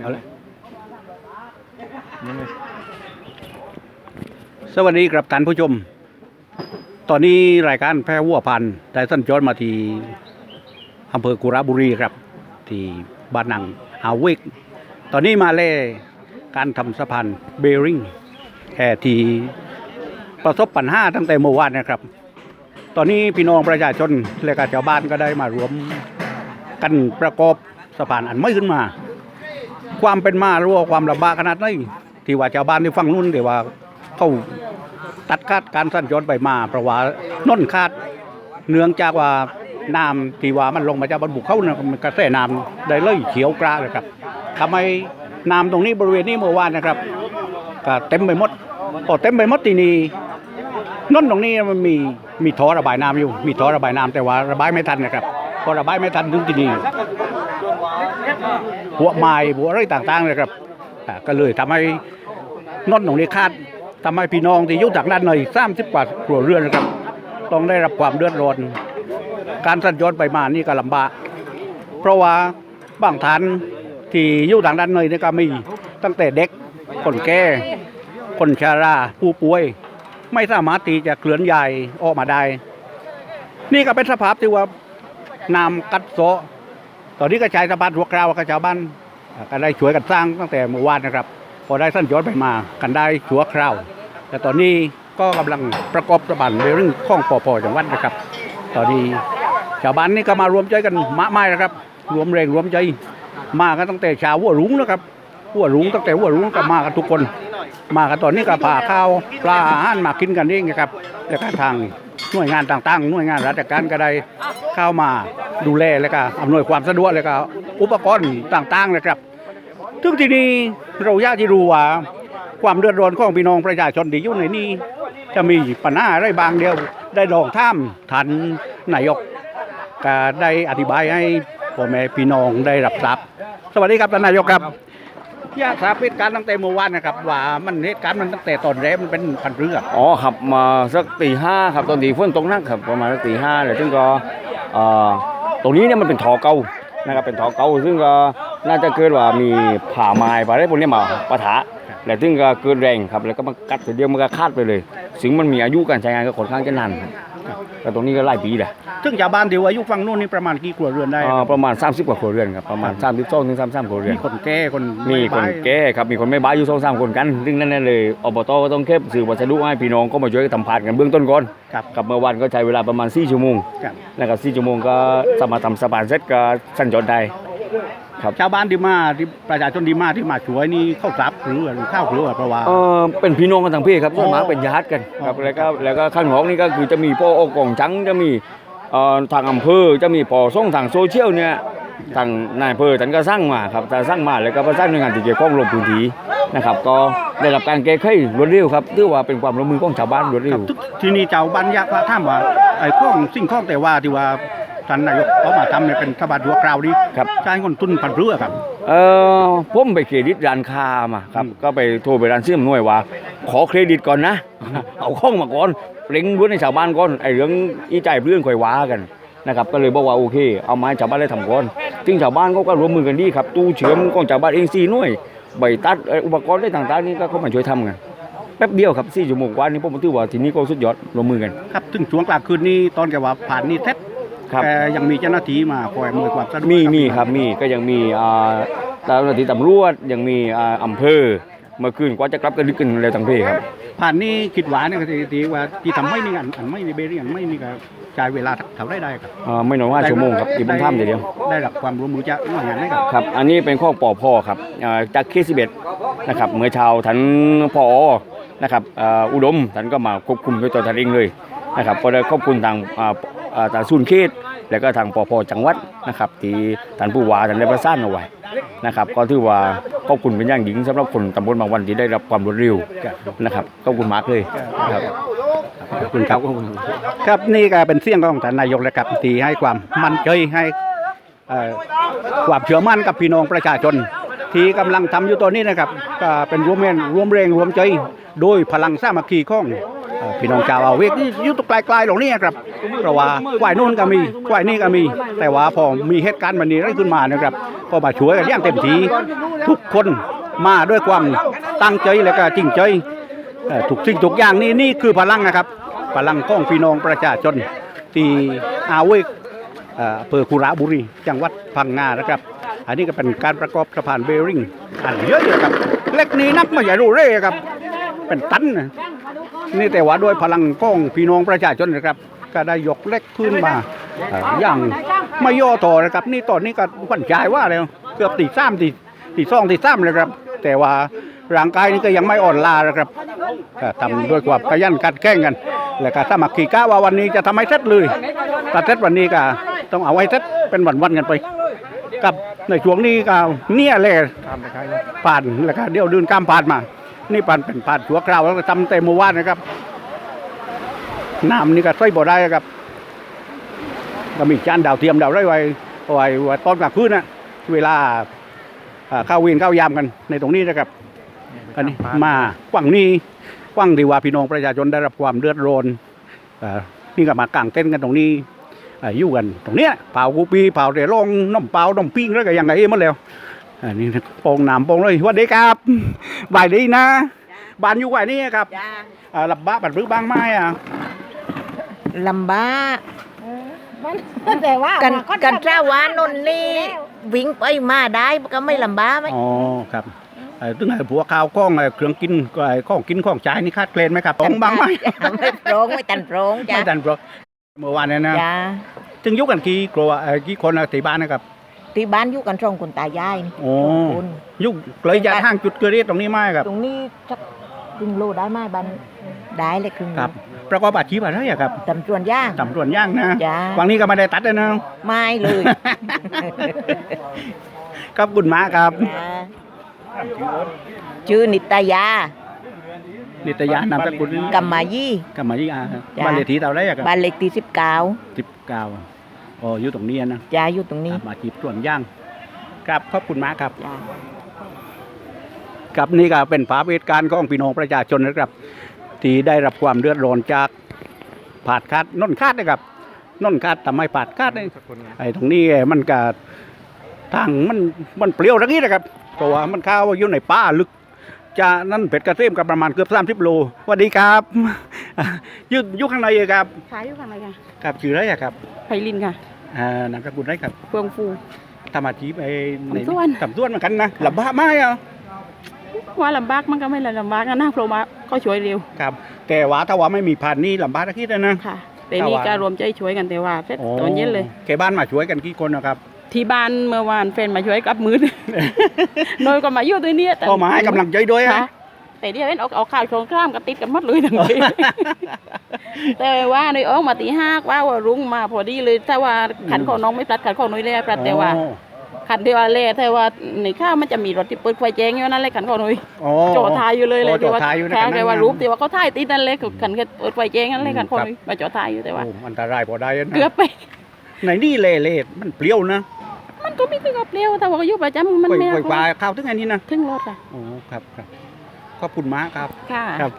เอาเลยสวัสดีครับท่านผู้ชม ตอนนี้รายการแพร่วัวพันธุ์ได้สัญจรมาที่อำเภอกุระบุรีครับ ที่บ้านนังอาวิก ตอนนี้มาเล่การทำสะพานเบริงแห่ที่ประสบปัญหาตั้งแต่เมื่อวานนะครับ ตอนนี้พี่น้องประชาชนและก็ชาวบ้านก็ได้มารวมกันประกอบสะพานอันไม่ขึ้นมา ความเป็นมาหรือว่าความลำบากขนาดไหนที่ว่าชาวบ้านที่ฟังนู่นเดี๋ยวว่าเขาตัดขาดการสัญจรไปมาเพราะว่าน้นขาดเนื่องจากว่าน้ำที่ว่ามันลงมาจากบนบุกเขานะมันกระแสน้ำได้เลยเขียวกราเลยครับทำให้น้ำตรงนี้บริเวณนี้เมื่อวานนะครับก็เต็มไปหมดพอเต็มไปหมดที่นี้น้นตรงนี้มันมีมีท่อระบายน้ำอยู่ มีท่อระบายน้ำแต่ว่าระบายไม่ทันนะครับพอระบายไม่ทันถึงที่นี้ หัวไม้หัวอะไรต่างๆเลยครับก็เลยทำให้นนตรงนี้คาดทำให้พี่น้องที่อยู่จากด้านในสามสิบกว่าครัวเรือนนะครับ ต้องได้รับความเดือดร้อน การสัญจรไปมานี่ก็ลำบากเพราะว่าบางท่านที่อยู่ทางด้านในนี่ก็มีตั้งแต่เด็กคนแก่คนชาราผู้ป่วย ไม่สามารถที่จะเคลื่อนย้ายออกมาได้ นี่ก็เป็นสภาพที่ว่าน้ำกัดเซาะ ตอนนี้ก็ใช้สะพานหัวกราวกับชาวบ้านก็ได้ช่วยกันสร้างตั้งแต่เมื่อวานนะครับ พอได้สั้นย้อนไปมากันได้ชั่วคราว แต่ตอนนี้ก็กำลังประกอบสะพานในเรื่องข้องปอพอจังหวัดนะครับ ตอนนี้ชาวบ้านนี่ก็มารวมใจกันมากมายนะครับ รวมแรงรวมใจมากันตั้งแต่เช้าหัวรุ้งนะครับหัวรุ้งตั้งแต่หัวรุ้งก็มากันทุกคน มากันตอนนี้ก็ผ่าข้าวปลาอาหารมากินกันเองนะครับแล้วก็ทาง หน่วยงานต่างๆ หน่วยงานราชการก็ได้เข้ามาดูแลแล้วก็อำนวยความสะดวกแล้วก็อุปกรณ์ต่างๆนะครับถึงที่นี้เราอยากที่รู้ว่าความเดือดร้อนของพี่น้องประชาชนที่อยู่ในนี้จะมีปัญหาอะไรบางเดียว ได้ลองท่ามทันนายกก็ได้อธิบายให้พ่อแม่พี่น้องได้รับทราบสวัสดีครับท่านนายกครับ ยากทราบเหตุการตั้งแต่เมื่อวานนะครับ ว่ามันเหตุการณ์มันตั้งแต่ตอนแรกมันเป็นพันเรืออ๋อขับมาสักตีห้าครับตอนตีฝนตกหนักครับประมาณสักตีห้าเลยซึ่งก็เอ่อตรงนี้เนี่ยมันเป็นทอเก่านะครับเป็นทอเก่าซึ่งก็น่าจะเกิดว่ามีผ่าไม้ผ่าอะไรพวกนี้มาปะทะแล้วซึ่งก็เกิดแรงครับแล้วก็มากัดทีเดียวมันก็คาดไปเลยซึ่งมันมีอายุการใช้งานก็ค่อนข้างจะนานครับ แต่ตรงนี้ก็หลายปีแหละซึ่งชาวบ้านที่ว่าอยู่ฝั่งโน้นนี่ประมาณกี่ครัวเรือนได้เอ่อประมาณ 30 กว่าครัวเรือนครับประมาณ32ถึง33ครัวเรือน มีคนแก่คนมีคนไม้แก่ครับมีคนไม่บ้าอยู่สองสามคนกันซึ่งนั่นนะเลยอบตก็ต้องเก็บสื่อวัสดุให้พี่น้องก็มาช่วยกันทำผ่านกันเบื้องต้นก่อนครับกับเมื่อวันก็ใช้เวลาประมาณ4ชั่วโมงครับ นะครับ4ชั่วโมงก็สามารถทำสะพานเสร็จก็สั้นจอดได้ ครับ ชาวบ้านที่มาที่ประชาชนที่มาที่มาช่วยนี่เข้าทรัพย์หรือหรือข้าวหรือว่าเพราะว่า เออเป็นพี่น้องกันทั้งพี่ครับส่วนมากอ๋อเป็นญาติกันครับอ๋อแล้วก็แล้วก็ข้างห้องนี่ก็คือจะมีพ่อโอกองจังจะมีเอ่อทางอำเภอจะมีปอส่งทางโซเชียลเนี่ยทางนายอำเภอท่านก็สร้างมาครับแต่สร้างมาแล้วก็ประสานหน่วยงานที่เกี่ยวข้องลงพื้นที่นะครับ ก็ได้รับการแก้ไขรวดเร็วครับถือว่าเป็นความร่วมมือของชาวบ้านรวดเร็ครัวบทุกทีนี้ชาวบ้านอยากว่าถามว่าไอ้ข้องสิ่งข้องแต่ว่าที่ว่า ท่านนายกเขามาทำเนี่ยเป็นสะพานหัวกราวนี่ครับใช้คนทุนพันเรือครับ เออผมไปเครดิตร้านค้ามาครับ อืม ก็ไปโทรไปร้านเสื่อมหน่วยว่า ขอเครดิตก่อนนะ เอาข้องมาก่อนเล็งรู้ในชาวบ้านก่อนไอ้เรื่องอีจ่ายเรื่องค่อยว่ากันนะครับก็เลยบอกว่าโอเค เอาไมาให้ชาวบ้านได้ทำก่อนซึ่งชาวบ้านเขาก็ร่วมมือกันดีครับ ตู้เชื่อมของชาวบ้านเองสี่หน่วยใบตัดเอ่ออุปกรณ์ได้ต่างๆนี่ก็เข้ามาช่วยทำกันแป๊บเดียวครับสี่ชั่วโมงกว่านี่ผมถือว่าทีนี้ก็สุดยอดร่วมมือกัน ครับถึงช่วงกลางคืนนี้ตอนแกว่าผ่านนี่แทบ ครับ แต่ยังมีเจ้าหน้าที่มาคอยอำนวยความสะดวกมีมีครับมีก็ยังมีอ่าเจ้าหน้าที่ตำรวจยังมีอ่าอำเภอเมื่อคืนกว่าจะกลับกันดึกกันเลยทั้งเพครับ ผ่านนี่คิดหวานเนี่ยก็ที่ว่าที่ทำไม่นี่อันอันไม่ในเบรีอันไม่นี่ก็ใช้เวลาเท่าได้ได้ครับอ่าไม่น้อยว่าชั่วโมงครับที่ผมทำเดียว ได้รับความร่วมมือจากหน่วยงานได้ครับ ครับ อันนี้เป็นข้อปอพ่อครับอ่าจากเคสสิบเอ็ดนะครับเมื่อเช้าท่านพอนะครับอ่าอุดมท่านก็มาควบคุมด้วยตัวท่านเองเลยนะครับก็ได้ขอบคุณทางอ่าอ่า ทางศูนย์เขตแล้วก็ทางปอพจังหวัดนะครับ ที่ท่านผู้ว่าท่านได้ประสานเอาไว้นะครับ ก็ถือว่าขอบคุณเป็นอย่างยิ่งสำหรับคนตำบลบางวันที่ได้รับความรวดเร็วนะครับขอบคุณมากเลยครับขอบคุณครับครับนี่ก็เป็นเสียงของท่านนายกเลยครับที่ให้ความมั่นใจให้ความเชื่อมั่นกับพี่น้องประชาชน ที่กำลังทำอยู่ตอนนี้นะครับก็เป็นร่วมแรงร่วมแรงร่วมใจโดยพลังสามัคคีของ พี่น้องชาวอาเวกนี่อยู่ตรงไกลๆตรงนี้ครับเพราะว่าควายนู่นก็มีควายนี่ก็มี แต่ว่าพอมีเหตุการณ์แบบนี้อะไรขึ้นมานะครับ ก็มาช่วยกันอย่างเต็มที่ทุกคนมาด้วยความตั้งใจและก็จริงใจเอ่อทุกสิ่งทุกอย่างนี่นี่คือพลังนะครับ พลังของพี่น้องประชาชนที่อาเวกเอ่อเภอคุระบุรี จังหวัดพังงานะครับ อันนี้ก็เป็นการประกอบสะพานเบริงอันเยอะเลยครับ เล็กนี้นับไม่ใหญ่รู้เร่ครับ เป็นตันนะ นี่แต่ว่าด้วยพลังของพี่น้องประชาชนนะครับ ก็ได้ยกเล็กขึ้นมาอย่างไม่ย่อต่อนะครับ นี่ตอนนี้ก็ขวัญใจว่าแล้วเกือบตีสามตีตีสองตีสามเลยครับ แต่ว่าร่างกายนี่ก็ยังไม่อ่อนล้านะครับทำด้วยความขยันกัดแข่งกัน แล้วก็สามัคคีก้าว่าวันนี้จะทำให้เสร็จเลยถ้าเสร็จวันนี้ก็ต้องเอาไว้เสร็จเป็นวันๆกันไปกับในช่วงนี้ก็เนี่ยเลยผ่านแล้วก็เดี๋ยวเดินข้ามผ่านมา นี่ผ่นเป็นผ่านชั่วคราวแล้วก็ทำเต็มเมื่อวานนะครับน้ำนี่ก็ใส่บ่ได้ครับก็มีจานดาวเทียมดาวไรไว้ไว้ไว้ตอนกลางคืนนะเวลาเข้าเวียนเข้ายามกันในตรงนี้นะครับอันนี้มากว้างนี้กว้างดีว่าพี่น้องประชาชนได้รับความเดือดร้อนนี่ก็มากางเต้นกันตรงนี้อยู่กัน ตรงเนี้ยเผากูปีเผาเดร่องน้ำเปล่าน้ำปิ้งแล้วก็ยังไงมดแล้ว อันนี้โปองน้ำโปองเลยสวัสดีครับบ่ายดีนะบ้านอยู่ไหวนี่ครับจ้าอ่ารับบ้าปัดรื้อบางไม้อะลำบากมันแต่ว่ากันว่ากันเจ้าวานนนี่วิ่งไปมาได้ก็ไม่ลำบากไหมอ๋อครับไอ้ตึงไอ้ผัวข้าวกล้องไอ้เครื่องกินก็ไอ้ของกินของใช้นี่คาดเกลนไหมครับต้องบางไหมไม่โปรงไม่ตันโปรงจ้าไม่ทันเพราะเมื่อวานเนี่ยนะจ้า ถึงยุคกันกี่กลัวไอ้กี่คนอะที่บ้านนะครับ ที่บ้านอยู่กันสองคนตายายนี่โอ้สองคน ยุคเลยจะทางจุดเกิดเหตุตรงนี้ไหมครับ ตรงนี้สักครึ่งโลได้ไหมบ้านได้เลยครึ่งโลครับ ประกอบอาชีพอะไรอะครับตำส่วนย่างตำรวจย่างนะจ้าวังนี้ก็ไม่ได้ตัดเลยนะไม่เลยขอบคุณมากครับ จ้าชื่อนิตยานิตยานามสกุลกัมมายี่กำมายี่อาจ้ะ บ้านเลขที่เท่าไรอะครับบ้านเล็กที่สิบเก้า สิบเก้า อ๋ออยู่ตรงนี้นะจ้าอยู่ตรงนี้อะมาจีบส่วนย่างครับขอบคุณมากครับ จ้า ครับนี่ก็เป็นภาพเหตุการณ์ของพี่น้องประชาชนนะครับ ที่ได้รับความเดือดร้อนจากผาดคาดนนคาดนะครับนนคาดทำให้ผาดคาดเนี่ยไอ้ตรงนี้มันก็ทางมันมันเปลี่ยวทั้งนี้นะครับเพราะว่ามันเข้าอยู่ในป่าลึก จะนั่นเป็ดกระเทียมกับประมาณเกือบสามสิบโลสวัสดีครับอยู่อยู่ข้างในเลยครับขายอยู่ข้างในค่ะครับชื่ออะไรอะครับไพลินค่ะอ่านามสกุลอะไรครับเฟืองฟูทำอาชีพไอ้ในทำสวนทำสวนเหมือนกันนะลำบากไหมอะว่าลำบากมันก็ไม่ลำบากนะเพราะว่าเขาช่วยเร็วครับ แต่ว่าถ้าว่าไม่มีผ่านนี่ลำบากตะคิดนะค่ะแต่นี่ก็รวมใจช่วยกันแต่ว่าเสร็จตอนเย็นเลยแกบ้านมาช่วยกันกี่คนนะครับ ที่บ้านเมื่อวานแฟนมาช่วยกลับมือโดยก็มาอยู่ตัวเนี้ยแต่ก็มาให้กำลังใจด้วยค่ะฮะ แต่เดี๋ยวเห็นเอาเอาข่าวโครงกล้ามก็ติดกันหมดเลยทั้งทีแต่ว่าในอ้องมาตีห้าว่าว่ารุ้งมาพอดีเลยถ้าว่าขันของน้องไม่พลัดขันของน้อยเลยพลัดแต่ว่าโอ้ขันที่ว่าเล่แต่ว่าในข้าวมันจะมีรถที่เปิดไฟแจ้งอยู่นั่นเลยขันของน้อยโอ้โจทายอยู่เลยเลยโอ้โจทายอยู่ในแค่ขณะนั้นแต่ว่ารูปแต่ว่าเขาถ่ายติดนั่นเลยขันแค่เปิดไฟแจ้งนั่นเลยขันคนครับมาโจทายอยู่แต่ว่า โอ้อันตรายพอได้นะ เกือบไป ในนี่เละเละมันเปรี้ยวนะมันก็ไม่ถึงกับเปรี้ยวแต่ว่าก็อยู่ประจำมันปล่อยไม่ปล่อยปลาข้าวถึงอันนี้นะถึงรถอะโอ้ครับครับขอบคุณมากครับค่ะครับ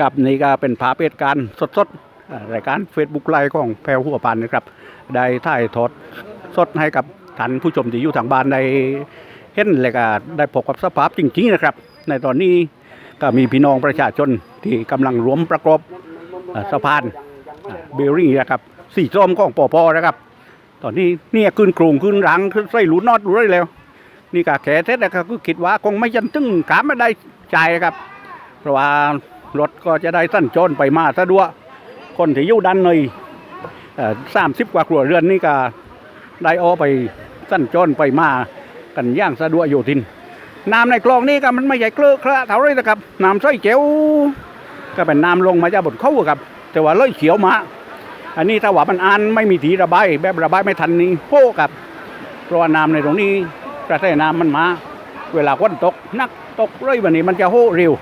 กับนี่ก็เป็นภาพเหตุการณ์สดๆอ่ารายการเฟซบุ๊กไลฟ์ของแพรวหัวปันนะครับ ได้ถ่ายทอดสดให้กับท่านผู้ชมที่อยู่ทางบ้านได้เห็นเลยก็ได้พบกับสภาพจริงๆนะครับ ในตอนนี้ก็มีพี่น้องประชาชนที่กำลังรวมประกอบอ่าสะพานเบลลิ่งนะครับ สี่ส้มของปอปอนะครับ ตอนนี้เนี่ยขึ้นโครงขึ้นรังขึ้นไส้หลุนนอดหลุนได้แล้ว นี่ก็แขเท็นะครับก็คิดว่าคงไม่ยันตึงขามไม่ได้ใจครับ เพราะว่ารถก็จะได้สั้นจนไปมาสะดวกคนที่อยู่ด้านในสามสิบกว่าครัวเรือนนี่ก็ได้ออไปสั้นจนไปมากันย่างสะดวกอยู่ทินน้ำในคลองนี่ก็มันไม่ใหญ่เกลือคระเท่าไรนะครับน้ำใส่เจ๋วก็เป็นน้ำลงมาจากบนเขาครับ แต่ว่าเลยเขียวมา อันนี้ถ้าว่ามันอ่านไม่มีทีระบายแบบระบายไม่ทันนี่โป้ครับเพราะว่าน้ำในตรงนี้กระแสน้ำมันมา เวลาฝนตกนักตกเลยวันนี้มันจะโหเร็ว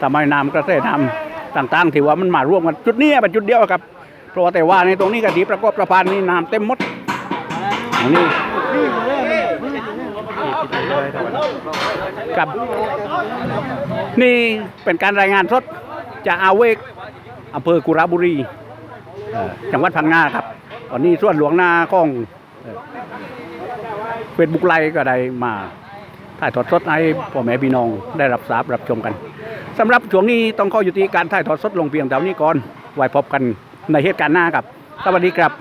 ทำไมน้ำกระแสน้ำต่างๆที่ว่ามันมาร่วมกันจุดนี้เป็นจุดเดียวครับเพราะว่าแต่ว่าในตรงนี้ก็ดีประกอบสะพานนี่น้ำเต็มหมดอันนี้ครับนี่เป็นการรายงานสดจะอาเวกอำเภอกุระบุรี จังหวัดพังงาครับตอนนี้ส่วนหลวงหน้าของเฟซบุ๊กไลฟ์ก็ได้มาถ่ายทอดสดให้พ่อแม่พี่น้องได้รับทราบรับชมกันสำหรับช่วงนี้ต้องข้อยุติการถ่ายทอดสดลงเพียงเท่านี้ก่อนไว้พบกันในเหตุการณ์หน้าครับ สวัสดีครับ